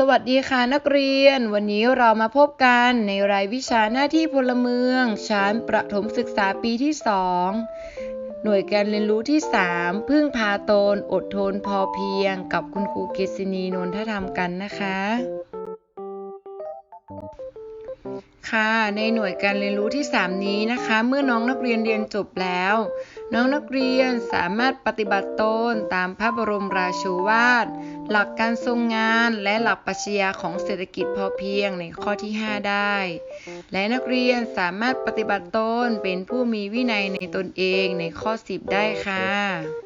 สวัสดีค่ะนักเรียน วันนี้เรามาพบกันในรายวิชาหน้าที่พลเมือง ชั้นประถมศึกษาปีที่ 2 หน่วยการเรียนรู้ที่ 3 พึ่งพาตน อดทนพอเพียง กับคุณครูเกษณีนนทธรรมกันนะคะ ค่ะ ในหน่วยการเรียนรู้ที่ 3 นี้นะคะ เมื่อน้องนักเรียนเรียนจบแล้ว น้องนักเรียนสามารถปฏิบัติตนตามพระบรมราโชวาท หลักการทรงงานและหลักปรัชญาของเศรษฐกิจพอเพียงในข้อที่ 5 ได้ และนักเรียนสามารถปฏิบัติตนเป็นผู้มีวินัยในตนเองในข้อ 10 ได้ค่ะ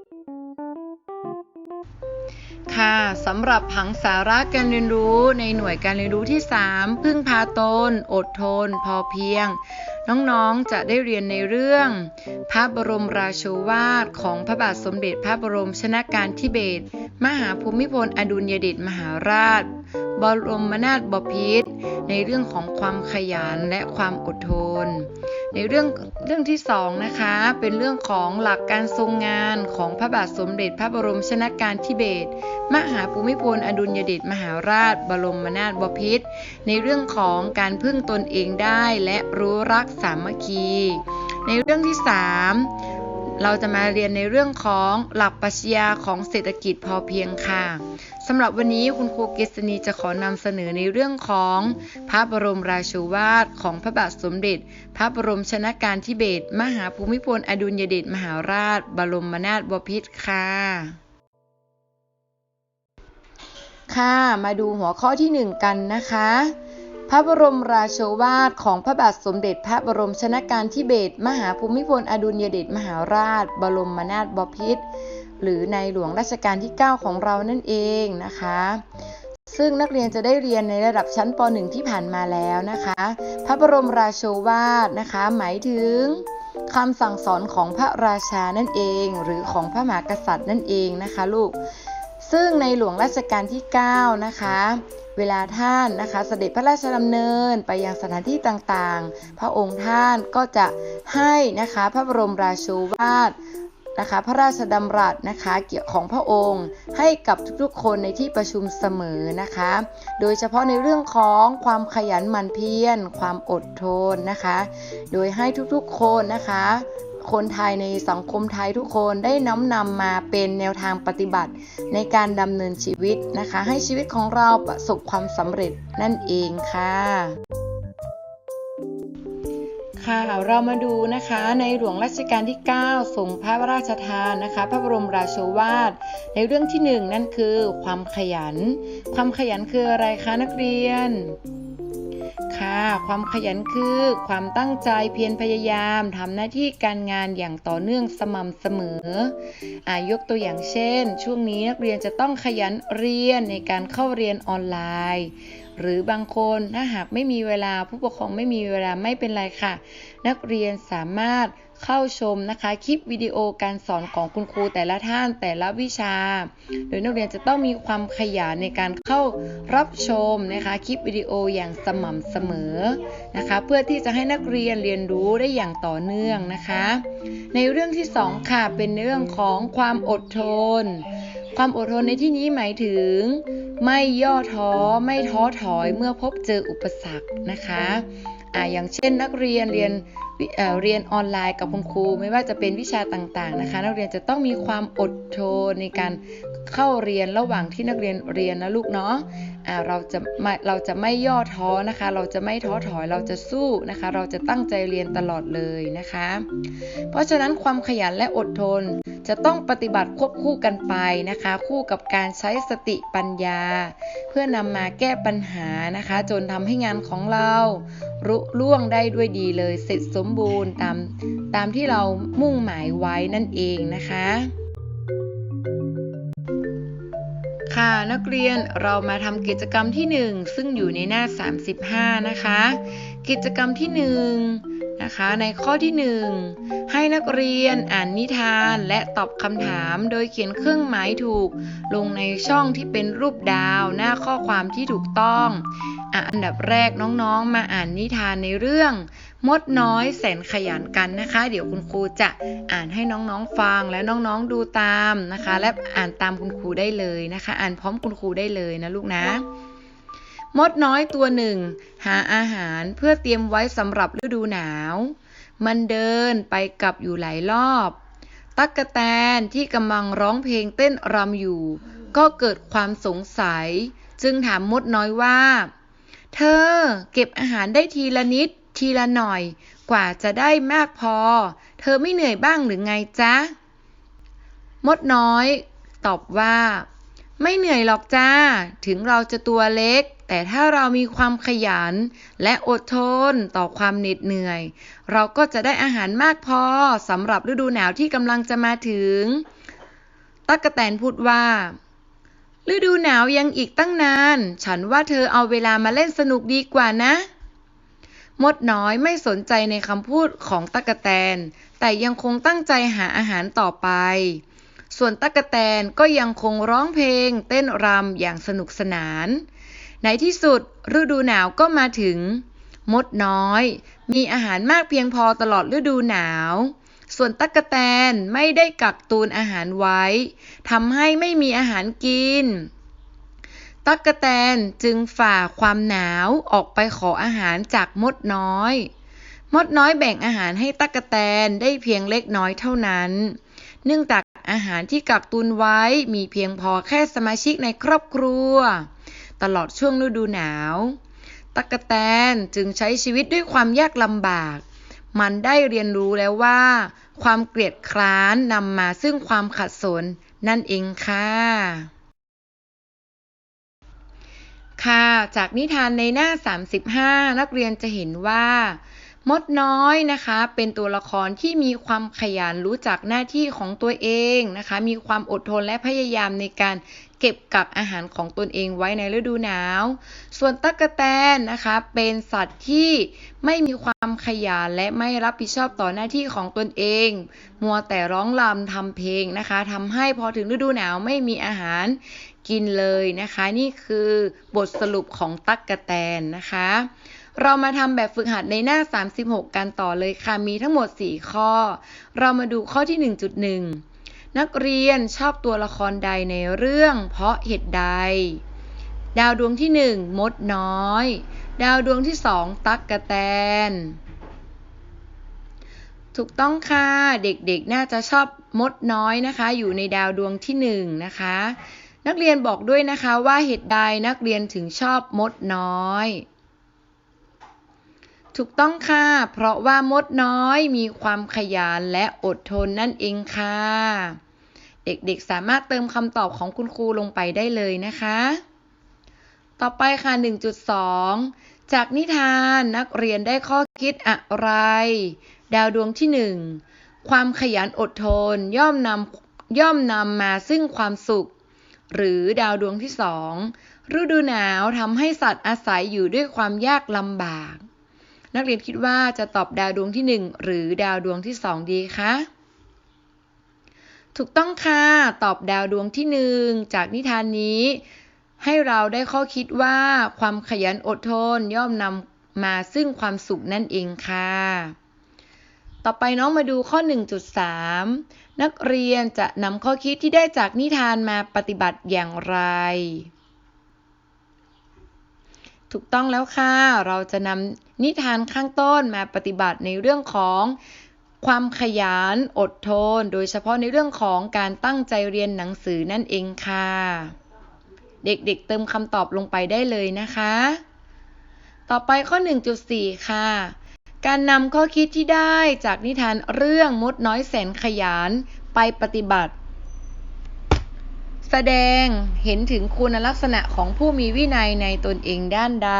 ค่ะสำหรับผังสาระการเรียนรู้ในหน่วยการเรียนรู้ที่ 3 พึ่งพาตน อดทน พอเพียง น้องๆจะได้เรียนในเรื่อง พระบรมราโชวาทของพระบาทสมเด็จพระบรมชนากาธิเบศรมหาภูมิพลอดุลยเดชมหาราช บรมนาถบพิตรในเรื่องของความขยันและความอดทน ในเรื่องเรื่องที่สองนะคะ เป็นเรื่องของหลักการทรงงานของพระบาทสมเด็จพระบรมชนากาธิเบศรมหาภูมิพลอดุลยเดชมหาราช บรมนาถบพิตรในเรื่องของการพึ่งตนเองได้และรู้รักสามัคคี ในเรื่องที่สาม เราจะมาเรียนในเรื่องของหลักปรัชญาของเศรษฐกิจพอเพียงค่ะสำหรับวันนี้คุณครูเกษณีจะขอนำเสนอในเรื่องของพระบรมราโชวาทของพระบาทสมเด็จ พระบรมชนากาธิเบศรมหาภูมิพลอดุลยเดชมหาราช บรมนาถบพิตรค่ะค่ะ มาดูหัวข้อที่ 1 กันนะคะ พระบรมราโชวาทของพระบาทสมเด็จพระบรมชนากาธิเบศรมหาภูมิพลอดุลยเดชมหาราช บรมนาถบพิตรหรือในหลวงรัชกาลที่ 9 ของเรานั่นเองนะคะ ซึ่งนักเรียนจะได้เรียนในระดับชั้นป .1 ที่ผ่านมาแล้วนะคะ พระบรมราโชวาทนะคะ หมายถึงคำสั่งสอนของพระราชานั่นเอง หรือของพระมหากษัตริย์นั่นเองนะคะลูก ซึ่งในหลวงรัชกาลที่ 9 นะคะ เวลาท่านนะคะเสด็จพระราชดำเนินไปยังสถานที่ต่างๆ พระองค์ท่านก็จะให้นะคะพระบรมราโชวาทนะคะพระราชดำรัสนะคะเกี่ยวของพระองค์ ให้กับทุกๆ คนในที่ประชุมเสมอนะคะ โดยเฉพาะในเรื่องของความขยันหมั่นเพียรความอดทนนะคะ โดยให้ทุกๆคนนะคะ คนไทยในสังคมไทยทุกคนได้น้อมนำมาเป็นแนวทางปฏิบัติ ในการดำเนินชีวิตนะคะ ให้ชีวิตของเราประสบความสำเร็จนั่นเองค่ะค่ะเรามาดูนะคะในหลวงรัชกาลที่ 9 ทรงพระราชทานนะคะ พระบรมราโชวาท ในเรื่องที่ 1 นั่นคือความขยัน ความขยันคืออะไรคะนักเรียน ค่ะ ความขยันคือความตั้งใจเพียรพยายามทำหน้าที่การงานอย่างต่อเนื่องสม่ำเสมออายกตัวอย่างเช่น ช่วงนี้นักเรียนจะต้องขยันเรียนในการเข้าเรียนออนไลน์ หรือบางคนถ้าหากไม่มีเวลาผู้ปกครองไม่มีเวลาไม่เป็นไรค่ะ นักเรียนสามารถ เข้าชมนะคะคลิปวิดีโอการสอนของคุณครูแต่ละท่านแต่ละวิชา โดยนักเรียนจะต้องมีความขยันในการเข้ารับชมนะคะคลิปวิดีโออย่างสม่ำเสมอนะคะเพื่อที่จะให้นักเรียนเรียนรู้ได้อย่างต่อเนื่องนะคะ ในเรื่องที่ 2 ค่ะเป็นเรื่องของความอดทน ความอดทนในที่นี้หมายถึงไม่ย่อท้อไม่ท้อถอยเมื่อพบเจออุปสรรคนะคะอ่าอย่างเช่นนักเรียนเรียน เเรียนออนไลน์กับคุณครูไม่ว่าจะเป็นวิชาต่างๆนะคะ นักเรียนจะต้องมีความอดทนในการเข้าเรียนระหว่างที่นักเรียนเรียนนะลูกเนาะอ่า เราจะไม่เราจะไม่ย่อท้อนะคะ เราจะไม่ท้อถอยเราจะสู้นะคะ เราจะตั้งใจเรียนตลอดเลยนะคะ เพราะฉะนั้นความขยันและอดทนจะต้องปฏิบัติควบคู่กันไปนะคะ คู่กับการใช้สติปัญญา เพื่อนำมาแก้ปัญหานะคะ จนทำให้งานของเรารุล่วงได้ด้วยดีเลยเสร็จสมบูรณ์ตามตามที่เรามุ่งหมายไว้นั่นเองนะคะ ค่ะนักเรียนเรามาทำกิจกรรมที่ 1 ซึ่งอยู่ในหน้า 35 นะคะ กิจกรรมที่1นะคะในข้อที่ 1 ให้นักเรียนอ่านนิทานและตอบคำถามโดยเขียนเครื่องหมายถูก ลงในช่องที่เป็นรูปดาวหน้าข้อความที่ถูกต้องออันดับแรกน้องๆ มาอ่านนิทานในเรื่อง มดน้อยแสนขยันกันนะคะ เดี๋ยวคุณครูจะอ่านให้น้องๆฟังและน้องๆดูตามนะคะ และอ่านตามคุณครูได้เลยนะคะ อ่านพร้อมคุณครูได้เลยนะลูกนะมดน้อยตัวหนึ่ง หาอาหารเพื่อเตรียมไว้สำหรับฤดูหนาว มันเดินไปกลับอยู่หลายรอบ ตั๊กแตนที่กำลังร้องเพลงเต้นรำอยู่ ก็เกิดความสงสัย จึงถามมดน้อยว่า เธอเก็บอาหารได้ทีละนิด ทีละหน่อย กว่าจะได้มากพอ เธอไม่เหนื่อยบ้างหรือไงจ๊ะ มดน้อย ตอบว่า ไม่เหนื่อยหรอกจ้า ถึงเราจะตัวเล็ก แต่ถ้าเรามีความขยัน และอดทนต่อความเหน็ดเหนื่อย เราก็จะได้อาหารมากพอสำหรับฤดูหนาวที่กำลังจะมาถึง ตั๊กแตนพูดว่าฤดูหนาวยังอีกตั้งนาน ฉันว่าเธอเอาเวลามาเล่นสนุกดีกว่านะ มดน้อยไม่สนใจในคำพูดของตั๊กแตน แต่ยังคงตั้งใจหาอาหารต่อไป ส่วนตั๊กแตนก็ยังคงร้องเพลง เต้นรำอย่างสนุกสนาน ในที่สุดฤดูหนาวก็มาถึง มดน้อย มีอาหารมากเพียงพอตลอดฤดูหนาว ส่วนตั๊กแตนไม่ได้กักตุนอาหารไว้ทำให้ไม่มีอาหารกิน ตั๊กแตนจึงฝ่าความหนาวออกไปขออาหารจากมดน้อย มดน้อยแบ่งอาหารให้ตั๊กแตนได้เพียงเล็กน้อยเท่านั้น เนื่องจากอาหารที่กักตุนไว้มีเพียงพอแค่สมาชิกในครอบครัว ตลอดช่วงฤดูหนาว ตั๊กแตนจึงใช้ชีวิตด้วยความยากลำบาก มันได้เรียนรู้แล้วว่า ความเกลียดคร้านนำมาซึ่งความขัดสนนั่นเองค่ะ ค่ะ จากนิทานในหน้า 35 นักเรียนจะเห็นว่า มดน้อยนะคะ เป็นตัวละครที่มีความขยันรู้จักหน้าที่ของตัวเองนะคะ มีความอดทนและพยายามในการเก็บกักอาหารของตนเองไว้ในฤดูหนาว ส่วนตั๊กแตนนะคะ เป็นสัตว์ที่ไม่มีความขยันและไม่รับผิดชอบต่อหน้าที่ของตนเอง มัวแต่ร้องรำทำเพลงนะคะทำให้พอถึงฤดูหนาวไม่มีอาหาร กินเลยนะคะ นี่คือบทสรุปของตั๊กะแตนนะคะ เรามาทำแบบฝึกหัดในหน้า 36 กันต่อเลยค่ะ มีทั้งหมด 4 ข้อ เรามาดูข้อที่ 1.1 นักเรียนชอบตัวละครใดในเรื่องเพราะเหตุใด ดาวดวงที่ 1 มดน้อย ดาวดวงที่ 2 ตั๊กกะแตนถูกต้องค่ะ เด็กๆ น่าจะชอบมดน้อยนะคะ อยู่ในดาวดวงที่1นะคะ นักเรียนบอกด้วยนะคะว่าเหตุใดนักเรียนถึงชอบมดน้อย ถูกต้องค่ะ เพราะว่ามดน้อยมีความขยันและอดทนนั่นเองค่ะ เด็กๆสามารถเติมคำตอบของคุณครูลงไปได้เลยนะคะ ต่อไปค่ะ 1.2 จากนิทานนักเรียนได้ข้อคิดอะไร ดาวดวงที่ 1 ความขยันอดทนย่อมนำย่อมนำมาซึ่งความสุข หรือดาวดวงที่สองฤดูหนาวทำให้สัตว์อาศัยอยู่ด้วยความยากลำบาก นักเรียนคิดว่าจะตอบดาวดวงที่หนึ่งหรือดาวดวงที่สองดีคะถูกต้องค่ะ ตอบดาวดวงที่หนึ่งจากนิทานนี้ ให้เราได้ข้อคิดว่าความขยันอดทนย่อมนำมาซึ่งความสุขนั่นเองค่ะ ต่อไปน้องมาดูข้อ 1.3 นักเรียนจะนำข้อคิดที่ได้จากนิทานมาปฏิบัติอย่างไร ถูกต้องแล้วค่ะ เราจะนำนิทานข้างต้นมาปฏิบัติในเรื่องของความขยันอดทน โดยเฉพาะในเรื่องของการตั้งใจเรียนหนังสือนั่นเองค่ะ เด็กๆเติมคำตอบลงไปได้เลยนะคะ ต่อไปข้อ 1.4 ค่ะ การนำข้อคิดที่ได้จากนิทานเรื่องมดน้อยแสนขยันไปปฏิบัติ แสดงเห็นถึงคุณลักษณะของผู้มีวินัยในตนเองด้านใด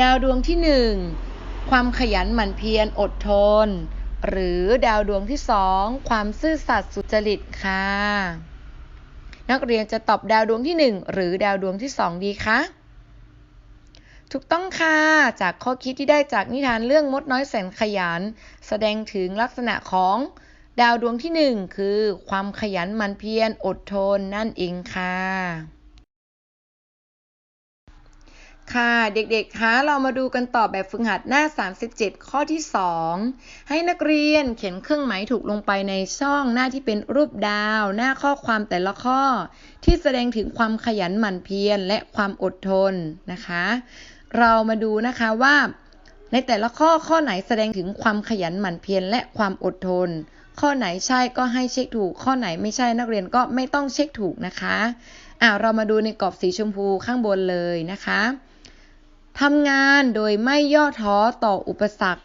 ดาวดวงที่หนึ่งความขยันหมั่นเพียรอดทน หรือดาวดวงที่สองความซื่อสัตย์สุจริตค่ะ นักเรียนจะตอบดาวดวงที่หนึ่งหรือดาวดวงที่สองดีคะ ถูกต้องค่ะ จากข้อคิดที่ได้จากนิทานเรื่องมดน้อยแสนขยัน แสดงถึงลักษณะของดาวดวงที่หนึ่งคือความขยันหมั่นเพียรอดทนนั่นเองค่ะ ค่ะเด็กๆคะเรามาดูกันต่อแบบฝึกหัดหน้า 37 ข้อที่ 2 ให้นักเรียนเขียนเครื่องหมายถูกลงไปในช่องหน้าที่เป็นรูปดาว หน้าข้อความแต่ละข้อ ที่แสดงถึงความขยันหมั่นเพียรและความอดทนนะคะ เรามาดูนะคะว่า ในแต่ละข้อข้อไหนแสดงถึงความขยันหมั่นเพียรและความอดทน ข้อไหนใช่ก็ให้เช็คถูก ข้อไหนไม่ใช่นักเรียนก็ไม่ต้องเช็คถูกนะคะอ่าเรามาดูในกรอบสีชมพูข้างบนเลยนะคะทำงานโดยไม่ย่อท้อต่ออุปสรรค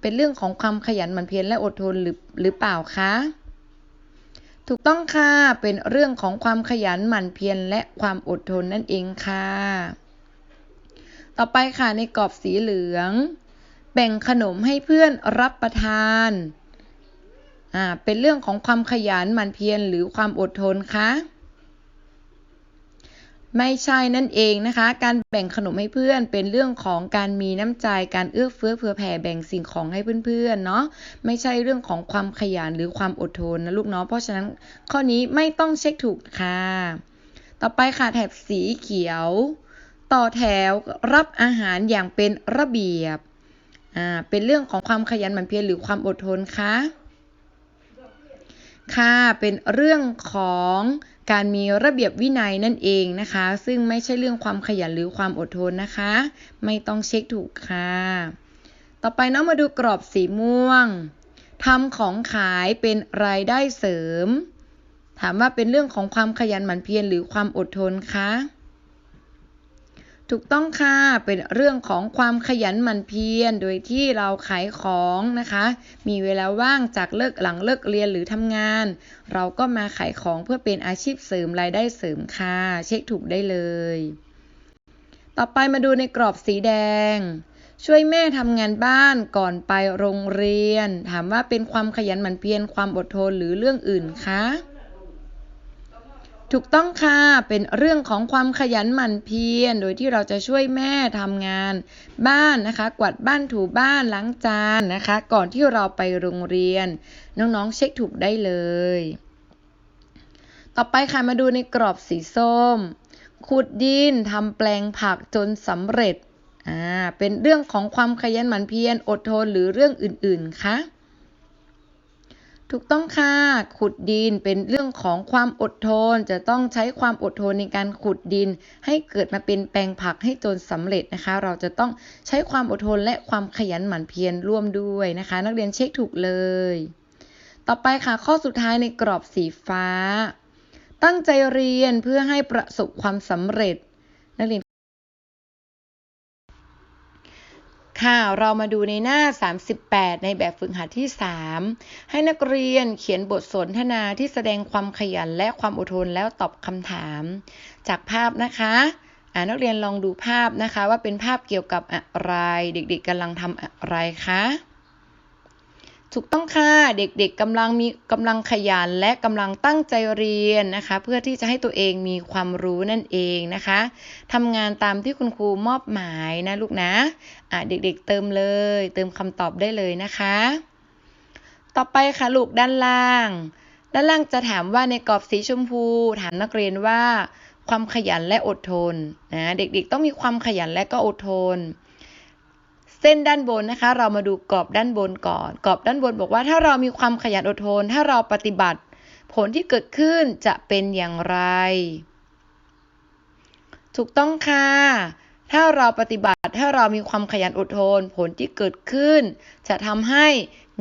เป็นเรื่องของความขยันหมั่นเพียรและอดทนหรือหรือเปล่าคะถูกต้องค่ะ เป็นเรื่องของความขยันหมั่นเพียรและความอดทนนั่นเองค่ะ ต่อไปค่ะในกรอบสีเหลือง แบ่งขนมให้เพื่อนรับประทานอ่าเป็นเรื่องของความขยันหมั่นเพียรหรือความอดทนคะไม่ใช่นั่นเองนะคะ การแบ่งขนมให้เพื่อนเป็นเรื่องของการมีน้ำใจ การเอื้อเฟื้อเผื่อแผ่แบ่งสิ่งของให้เพื่อนๆเนาะ ไม่ใช่เรื่องของความขยันหรือความอดทนนะลูกเนาะ เพราะฉะนั้นข้อนี้ไม่ต้องเช็คถูกค่ะ ต่อไปค่ะแถบสีเขียว ต่อแถวรับอาหารอย่างเป็นระเบียบ อ่า เป็นเรื่องของความขยันหมั่นเพียรหรือความอดทนคะค่ะ เป็นเรื่องของการมีระเบียบวินัยนั่นเองนะคะ ซึ่งไม่ใช่เรื่องความขยันหรือความอดทนนะคะ ไม่ต้องเช็คถูกค่ะ ต่อไปน้องมาดูกรอบสีม่วงทำของขายเป็นรายได้เสริม ถามว่าเป็นเรื่องของความขยันหมั่นเพียรหรือความอดทนคะ ถูกต้องค่ะ เป็นเรื่องของความขยันหมั่นเพียร โดยที่เราขายของนะคะ มีเวลาว่างจากเลิกหลังเลิกเรียนหรือทำงาน เราก็มาขายของเพื่อเป็นอาชีพเสริมรายได้เสริมค่ะ เช็คถูกได้เลย ต่อไปมาดูในกรอบสีแดง ช่วยแม่ทำงานบ้านก่อนไปโรงเรียน ถามว่าเป็นความขยันหมั่นเพียรความอดทนหรือเรื่องอื่นคะ ถูกต้องค่ะ เป็นเรื่องของความขยันหมั่นเพียร โดยที่เราจะช่วยแม่ทำงาน บ้านนะคะ กวาดบ้านถูบ้านล้างจานนะคะ ก่อนที่เราไปโรงเรียน น้องๆเช็คถูกได้เลย ต่อไปค่ะมาดูในกรอบสีส้ม ขุดดินทำแปลงผักจนสำเร็จ อ่า เป็นเรื่องของความขยันหมั่นเพียร อดทนหรือเรื่องอื่นๆคะ ถูกต้องค่ะ ขุดดินเป็นเรื่องของความอดทน จะต้องใช้ความอดทนในการขุดดิน ให้เกิดมาเป็นแปลงผักให้จนสำเร็จนะคะ เราจะต้องใช้ความอดทนและความขยันหมั่นเพียรร่วมด้วยนะคะ นักเรียนเช็คถูกเลย ต่อไปค่ะ ข้อสุดท้ายในกรอบสีฟ้า ตั้งใจเรียนเพื่อให้ประสบความสำเร็จ นักเรียน ค่ะเรามาดูในหน้า 38 ในแบบฝึกหัดที่ 3 ให้นักเรียนเขียนบทสนทนาที่แสดงความขยันและความอดทนแล้วตอบคำถาม จากภาพนะคะนักเรียนลองดูภาพนะคะว่าเป็นภาพเกี่ยวกับอะไร เด็กๆกำลังทำอะไรคะ ถูกต้องค่ะ เด็กๆกำลังมีกำลังขยันและกำลังตั้งใจเรียนนะคะ เพื่อที่จะให้ตัวเองมีความรู้นั่นเองนะคะทำงานตามที่คุณครูมอบหมายนะลูกนะะเด็กๆเติมเลย เติมคำตอบได้เลยนะคะ ต่อไปค่ะลูกด้านล่าง ด้านล่างจะถามว่าในกรอบสีชมพู ถามนักเรียนว่า ความขยันและอดทนนะเด็กๆต้องมีความขยันและก็อดทน เส้นด้านบนนะคะ เรามาดูกรอบด้านบนก่อน กรอบด้านบนบอกว่าถ้าเรามีความขยันอดทน ถ้าเราปฏิบัติ ผลที่เกิดขึ้นจะเป็นอย่างไร ถูกต้องค่ะ ถ้าเราปฏิบัติ ถ้าเรามีความขยันอดทน ผลที่เกิดขึ้น จะทำให้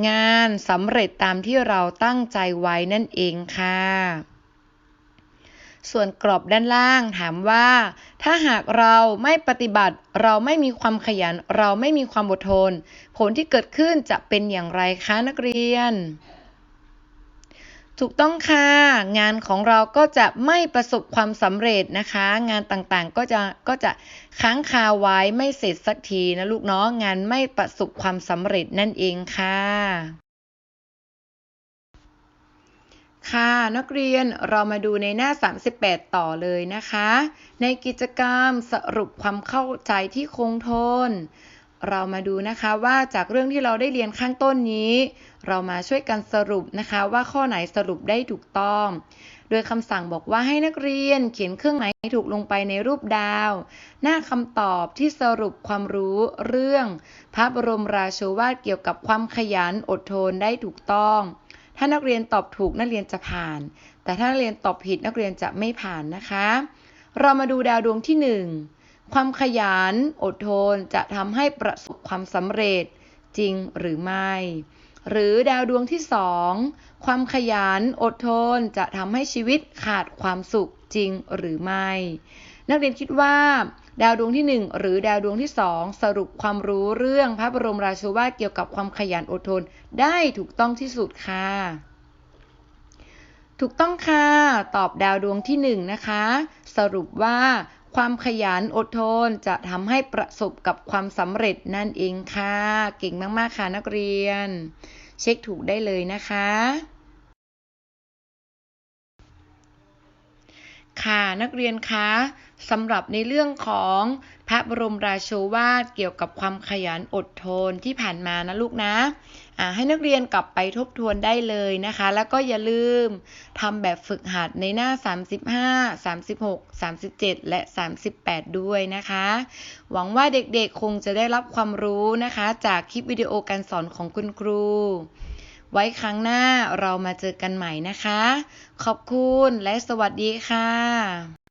งานสำเร็จตามที่เราตั้งใจไว้นั่นเองค่ะ ส่วนกรอบด้านล่างถามว่า ถ้าหากเราไม่ปฏิบัติ เราไม่มีความขยัน เราไม่มีความอดทน ผลที่เกิดขึ้นจะเป็นอย่างไรคะนักเรียน ถูกต้องค่ะ งานของเราก็จะไม่ประสบความสำเร็จนะคะ งานต่างๆก็จะก็จะค้างคาไว้ไม่เสร็จสักทีนะลูกเนาะงานไม่ประสบความสำเร็จนั่นเองค่ะ ค่ะนักเรียนเรามาดูในหน้า 38 ต่อเลยนะคะ ในกิจกรรมสรุปความเข้าใจที่คงทน เรามาดูนะคะว่าจากเรื่องที่เราได้เรียนข้างต้นนี้ เรามาช่วยกันสรุปนะคะว่าข้อไหนสรุปได้ถูกต้อง โดยคำสั่งบอกว่าให้นักเรียนเขียนเครื่องหมายถูกลงไปในรูปดาว หน้าคำตอบที่สรุปความรู้เรื่อง พระบรมราโชวาทเกี่ยวกับความขยันอดทนได้ถูกต้อง ถ้านักเรียนตอบถูกนักเรียนจะผ่าน แต่ถ้านักเรียนตอบผิดนักเรียนจะไม่ผ่านนะคะ เรามาดูดาวดวงที่หนึ่งความขยันอดทนจะทำให้ประสบความสำเร็จจริงหรือไม่ หรือดาวดวงที่สองความขยันอดทนจะทำให้ชีวิตขาดความสุข จริงหรือไม่ นักเรียนคิดว่า ดาวดวงที่หนึ่งหรือดาวดวงที่สองสรุปความรู้เรื่องพระบรมราโชวาทเกี่ยวกับความขยันอดทนได้ถูกต้องที่สุดค่ะ ถูกต้องค่ะ ตอบดาวดวงที่หนึ่งนะคะ สรุปว่าความขยันอดทนจะทำให้ประสบกับความสำเร็จนั่นเองค่ะ เก่งมาก ๆ ค่ะนักเรียน เช็คถูกได้เลยนะคะ ค่ะนักเรียนคะสำหรับในเรื่องของพระบรมราโชวาทเกี่ยวกับความขยันอดทนที่ผ่านมานะลูกนะให้นักเรียนกลับไปทบทวนได้เลยนะคะ แล้วก็อย่าลืมทำแบบฝึกหัดในหน้า 35 36 37 และ 38 ด้วยนะคะ หวังว่าเด็กๆคงจะได้รับความรู้นะคะ จากคลิปวิดีโอการสอนของคุณครู ไว้ครั้งหน้าเรามาเจอกันใหม่นะคะ ขอบคุณและสวัสดีค่ะ